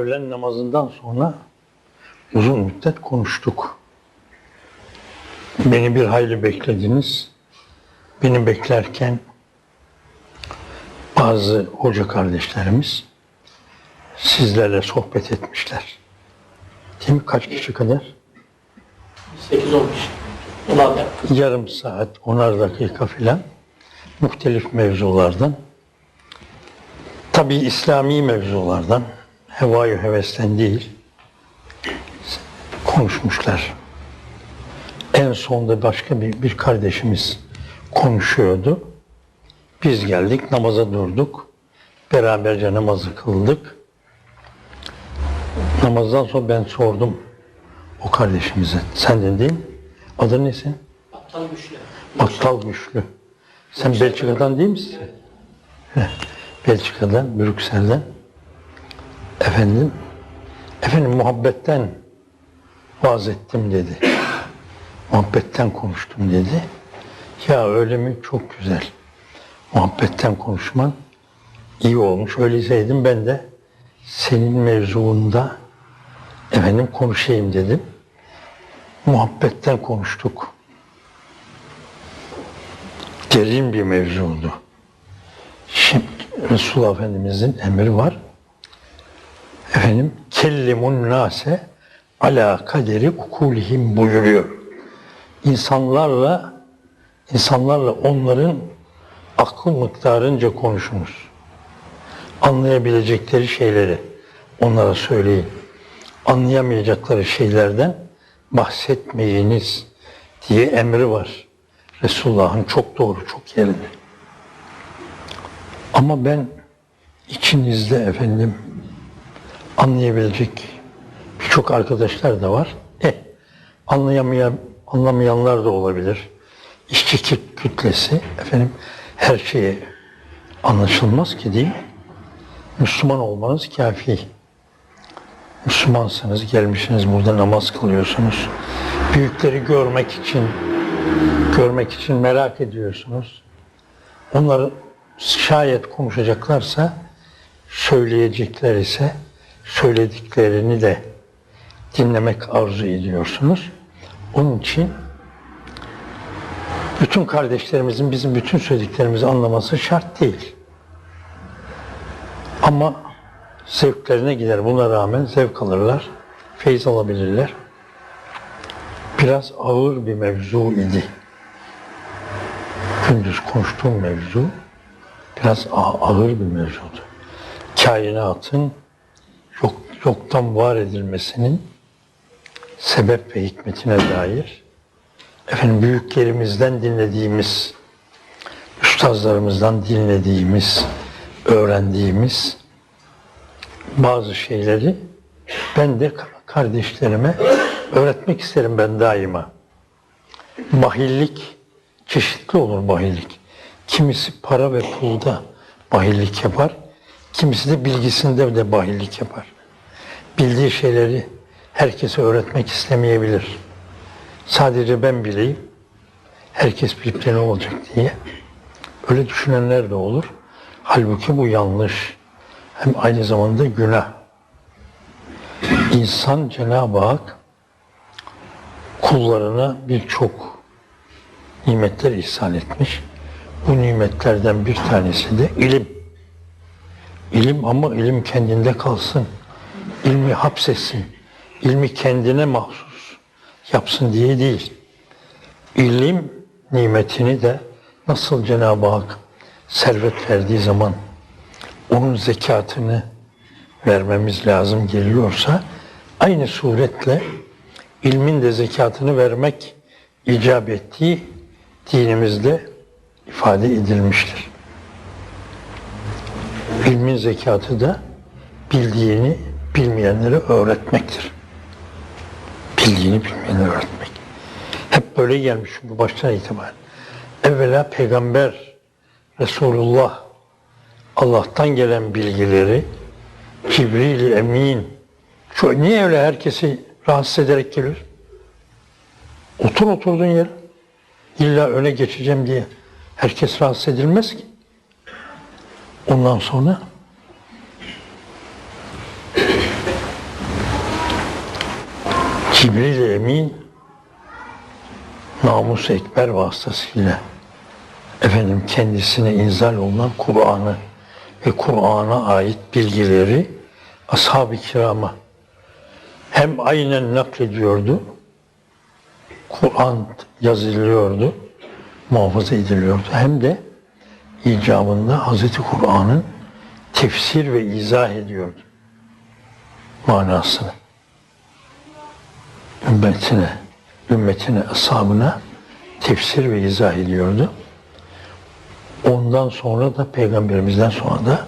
öğlen namazından sonra uzun müddet konuştuk. Beni bir hayli beklediniz. Beni beklerken bazı hoca kardeşlerimiz sizlerle sohbet etmişler. Değil mi? Kaç kişi kadar? 8-10 kişi. Yarım saat, onar dakika filan muhtelif mevzulardan tabi İslami mevzulardan hevayı hevesten değil konuşmuşlar. En sonda başka bir, bir kardeşimiz konuşuyordu. Biz geldik, namaza durduk. Beraberce namazı kıldık. Namazdan sonra ben sordum o kardeşimize. Sen de değil mi? Adın ne senin? Aptal güçlü. Battal Güçlü. Sen Belçika'dan değil misin? Heh, Belçika'dan, Brüksel'den. Efendim, efendim muhabbetten vaaz ettim dedi. Muhabbetten konuştum dedi. Ya öyle mi? Çok güzel. Muhabbetten konuşman iyi olmuş. Öyleseydim ben de senin mevzuunda efendim konuşayım dedim. Muhabbetten konuştuk derin bir mevzudu. Şimdi Resulullah Efendimizin emri var. Efendim kellimun nase ala kaderi ukulihim buyuruyor. İnsanlarla insanlarla onların akıl miktarınca konuşunuz. Anlayabilecekleri şeyleri onlara söyleyin. Anlayamayacakları şeylerden bahsetmeyiniz diye emri var. Resulullah'ın çok doğru, çok yerinde. Ama ben içinizde efendim anlayabilecek birçok arkadaşlar da var. E, anlayamayan, anlamayanlar da olabilir. İşçi kütlesi efendim her şeye anlaşılmaz ki değil mi? Müslüman olmanız kafi. Müslümansınız, gelmişsiniz burada namaz kılıyorsunuz. Büyükleri görmek için görmek için merak ediyorsunuz. Onları şayet konuşacaklarsa söyleyecekler ise söylediklerini de dinlemek arzu ediyorsunuz. Onun için bütün kardeşlerimizin bizim bütün söylediklerimizi anlaması şart değil. Ama zevklerine gider. Buna rağmen zevk alırlar, feyiz alabilirler. Biraz ağır bir mevzu idi gündüz konuştuğum mevzu biraz ağır bir mevzudu. Kainatın yok, yoktan var edilmesinin sebep ve hikmetine dair efendim büyüklerimizden dinlediğimiz, üstazlarımızdan dinlediğimiz, öğrendiğimiz bazı şeyleri ben de kardeşlerime öğretmek isterim ben daima. Bahillik çeşitli olur bahillik. Kimisi para ve pulda bahillik yapar. Kimisi de bilgisinde de bahillik yapar. Bildiği şeyleri herkese öğretmek istemeyebilir. Sadece ben bileyim, herkes bilip de ne olacak diye. Öyle düşünenler de olur. Halbuki bu yanlış. Hem aynı zamanda günah. İnsan Cenab-ı Hak kullarına birçok nimetler ihsan etmiş. Bu nimetlerden bir tanesi de ilim. İlim ama ilim kendinde kalsın. İlmi hapsetsin. İlmi kendine mahsus yapsın diye değil. İlim nimetini de nasıl Cenab-ı Hak servet verdiği zaman onun zekatını vermemiz lazım geliyorsa aynı suretle ilmin de zekatını vermek icap ettiği dinimizde ifade edilmiştir. İlmin zekatı da bildiğini bilmeyenlere öğretmektir. Bildiğini bilmeyenlere öğretmek. Hep böyle gelmiş çünkü baştan itibaren. Evvela peygamber Resulullah Allah'tan gelen bilgileri Cibril Emin şu, niye öyle herkesi rahatsız ederek gelir? Otur oturduğun yere. İlla öne geçeceğim diye herkes rahatsız edilmez ki. Ondan sonra Cibril Emin namus ekber vasıtasıyla efendim kendisine inzal olunan Kur'an'ı ve Kur'an'a ait bilgileri ashab-ı kirama hem aynen naklediyordu, Kur'an yazılıyordu, muhafaza ediliyordu. Hem de icabında Hazreti Kur'an'ın tefsir ve izah ediyordu manasını. Ümmetine, ümmetine, ashabına tefsir ve izah ediyordu. Ondan sonra da peygamberimizden sonra da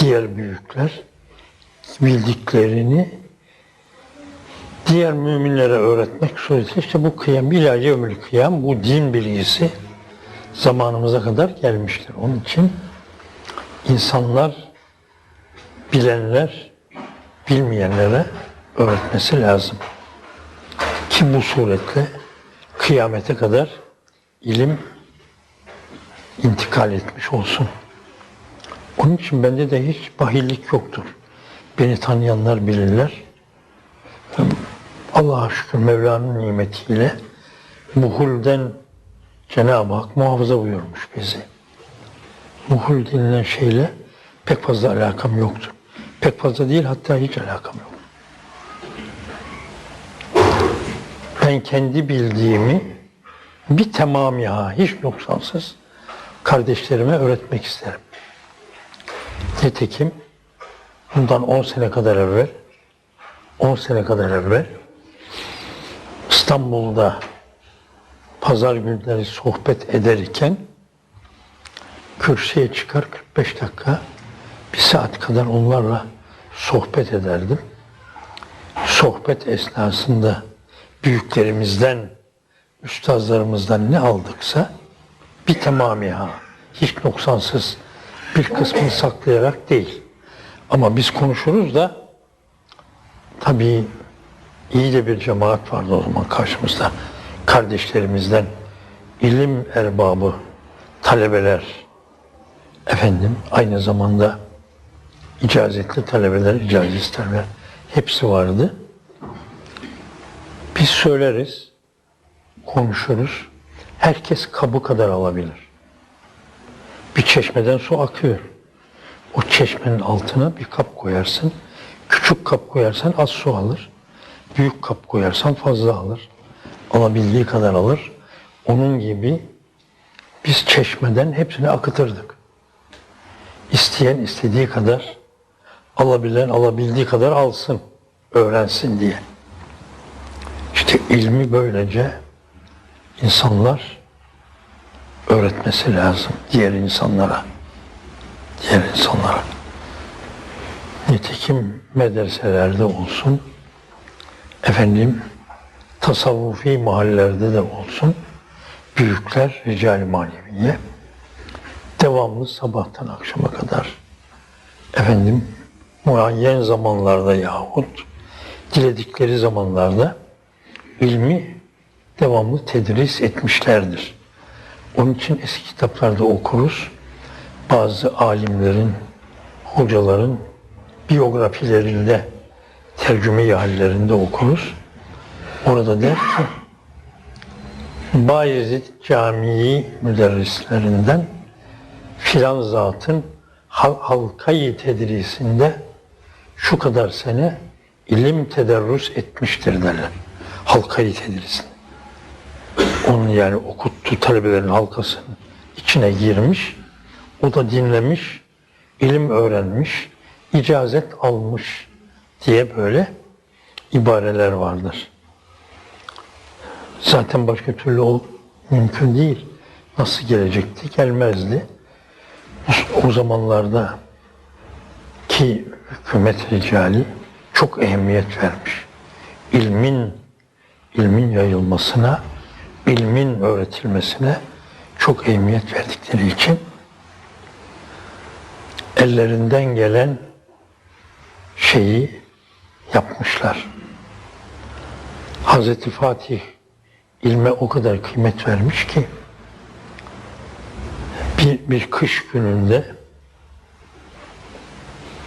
diğer büyükler bildiklerini diğer müminlere öğretmek suretiyle işte bu kıyam, ilahi ömür kıyam, bu din bilgisi zamanımıza kadar gelmiştir. Onun için insanlar, bilenler, bilmeyenlere öğretmesi lazım. Ki bu suretle kıyamete kadar ilim intikal etmiş olsun. Onun için bende de hiç bahillik yoktur. Beni tanıyanlar bilirler. Allah'a şükür Mevla'nın nimetiyle muhulden Cenab-ı Hak muhafaza buyurmuş bizi. Muhul denilen şeyle pek fazla alakam yoktur. Pek fazla değil hatta hiç alakam yok. Ben kendi bildiğimi bir tamamiha, hiç noksansız kardeşlerime öğretmek isterim. Nitekim bundan 10 sene kadar evvel 10 sene kadar evvel İstanbul'da pazar günleri sohbet ederken kürsüye çıkar 45 dakika bir saat kadar onlarla sohbet ederdim. Sohbet esnasında büyüklerimizden, üstazlarımızdan ne aldıksa bir tamamiha, hiç noksansız bir kısmını saklayarak değil. Ama biz konuşuruz da tabii iyi de bir cemaat vardı o zaman karşımızda. Kardeşlerimizden ilim erbabı, talebeler, efendim aynı zamanda icazetli talebeler, icazet isterler. Hepsi vardı. Biz söyleriz, konuşuruz. Herkes kabı kadar alabilir. Bir çeşmeden su akıyor. O çeşmenin altına bir kap koyarsın. Küçük kap koyarsan az su alır. Büyük kap koyarsan fazla alır. Alabildiği kadar alır. Onun gibi biz çeşmeden hepsini akıtırdık. İsteyen istediği kadar, alabilen alabildiği kadar alsın, öğrensin diye. İşte ilmi böylece insanlar öğretmesi lazım diğer insanlara. Diğer insanlara. Nitekim medreselerde olsun, efendim tasavvufi mahallelerde de olsun, büyükler rical maneviye devamlı sabahtan akşama kadar efendim muayyen zamanlarda yahut diledikleri zamanlarda ilmi devamlı tedris etmişlerdir. Onun için eski kitaplarda okuruz. Bazı alimlerin, hocaların biyografilerinde, tercüme hallerinde okuruz. Orada der ki, Bayezid Camii müderrislerinden filan zatın hal- halkayı tedrisinde şu kadar sene ilim tederrüs etmiştir derler. Halkayı tedrisinde. Onun yani okuttuğu talebelerin halkasının içine girmiş, o da dinlemiş, ilim öğrenmiş, icazet almış diye böyle ibareler vardır. Zaten başka türlü o mümkün değil. Nasıl gelecekti? Gelmezdi. O zamanlarda ki hükümet ricali çok ehemmiyet vermiş. İlmin ilmin yayılmasına, ilmin öğretilmesine çok ehemmiyet verdikleri için ellerinden gelen şeyi yapmışlar. Hazreti Fatih ilme o kadar kıymet vermiş ki bir, bir kış gününde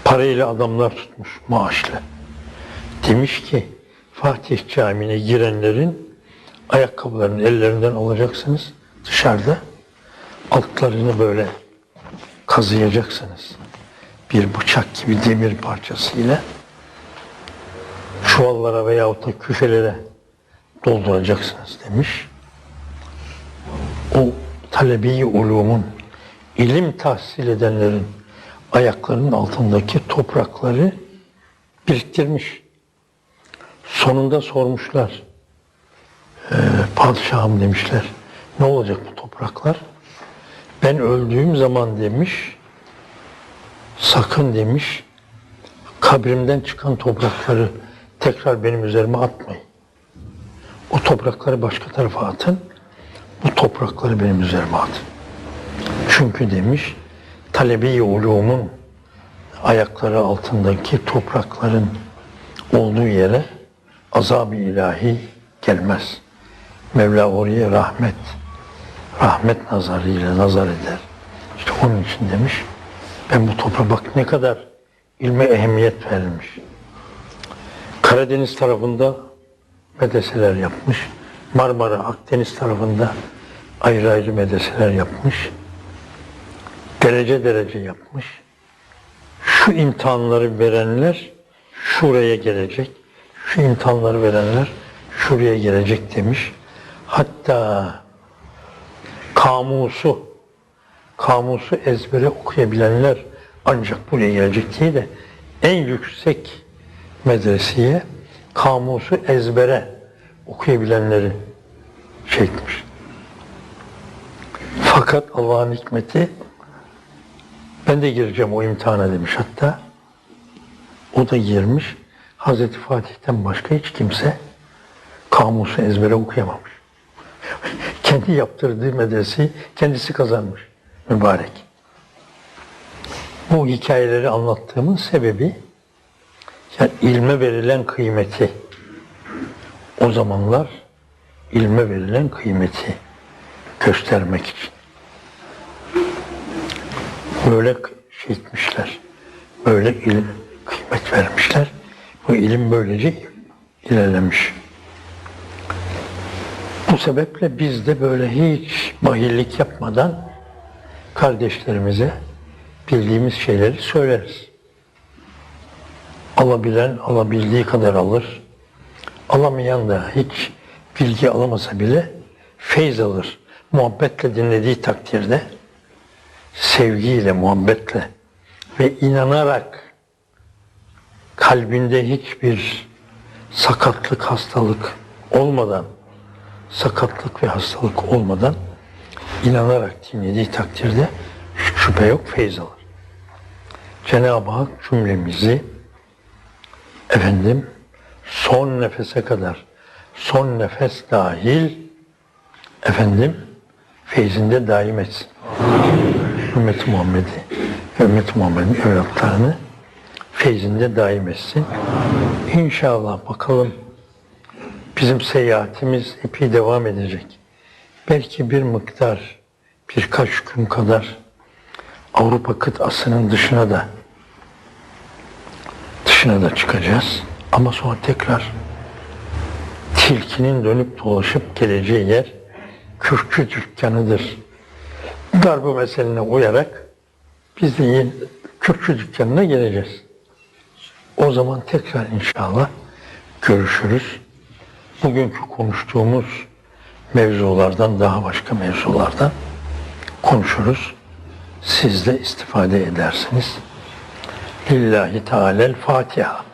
parayla adamlar tutmuş maaşlı. Demiş ki Fatih Camii'ne girenlerin ayakkabılarını ellerinden alacaksınız dışarıda. Altlarını böyle kazıyacaksınız. Bir bıçak gibi demir parçasıyla çuvallara veyahut da küfelere dolduracaksınız demiş. O talebi ulumun, ilim tahsil edenlerin ayaklarının altındaki toprakları biriktirmiş. Sonunda sormuşlar. Ee, padişahım demişler. Ne olacak bu topraklar? Ben öldüğüm zaman demiş, sakın demiş, kabrimden çıkan toprakları tekrar benim üzerime atmayın. O toprakları başka tarafa atın, bu toprakları benim üzerime atın. Çünkü demiş, talebi ulumun ayakları altındaki toprakların olduğu yere azab-ı ilahi gelmez. Mevla oraya rahmet, rahmet nazarıyla nazar eder. İşte onun için demiş, ben bu toprağa bak ne kadar ilme ehemmiyet verilmiş. Karadeniz tarafında medreseler yapmış. Marmara, Akdeniz tarafında ayrı ayrı medreseler yapmış. Derece derece yapmış. Şu imtihanları verenler şuraya gelecek. Şu imtihanları verenler şuraya gelecek demiş. Hatta kamusu kamusu ezbere okuyabilenler ancak buraya gelecek diye de en yüksek medreseye kamusu ezbere okuyabilenleri çekmiş. Fakat Allah'ın hikmeti ben de gireceğim o imtihana demiş hatta. O da girmiş. Hazreti Fatih'ten başka hiç kimse kamusu ezbere okuyamamış. Kendi yaptırdığı medreseyi kendisi kazanmış. Mübarek. Bu hikayeleri anlattığımın sebebi yani ilme verilen kıymeti o zamanlar ilme verilen kıymeti göstermek için. Böyle şey etmişler. Böyle ilim, kıymet vermişler. Bu ilim böylece ilerlemiş. Bu sebeple biz de böyle hiç bahillik yapmadan kardeşlerimize bildiğimiz şeyleri söyleriz. Alabilen alabildiği kadar alır. Alamayan da hiç bilgi alamasa bile feyz alır. Muhabbetle dinlediği takdirde sevgiyle, muhabbetle ve inanarak kalbinde hiçbir sakatlık, hastalık olmadan sakatlık ve hastalık olmadan inanarak dinlediği takdirde şüphe yok feyz alır. Cenab-ı Hak cümlemizi efendim son nefese kadar son nefes dahil efendim feyzinde daim etsin. Ümmeti Muhammed'i Ümmeti Muhammed'in evlatlarını feyzinde daim etsin. İnşallah bakalım bizim seyahatimiz epey devam edecek. Belki bir miktar birkaç gün kadar Avrupa kıtasının dışına da dışına da çıkacağız. Ama sonra tekrar tilkinin dönüp dolaşıp geleceği yer kürkçü dükkanıdır. Dar bu meseline uyarak biz de kürkçü dükkanına geleceğiz. O zaman tekrar inşallah görüşürüz. Bugünkü konuştuğumuz mevzulardan daha başka mevzulardan konuşuruz. Siz de istifade edersiniz. Lillahi Teala'l Fatiha.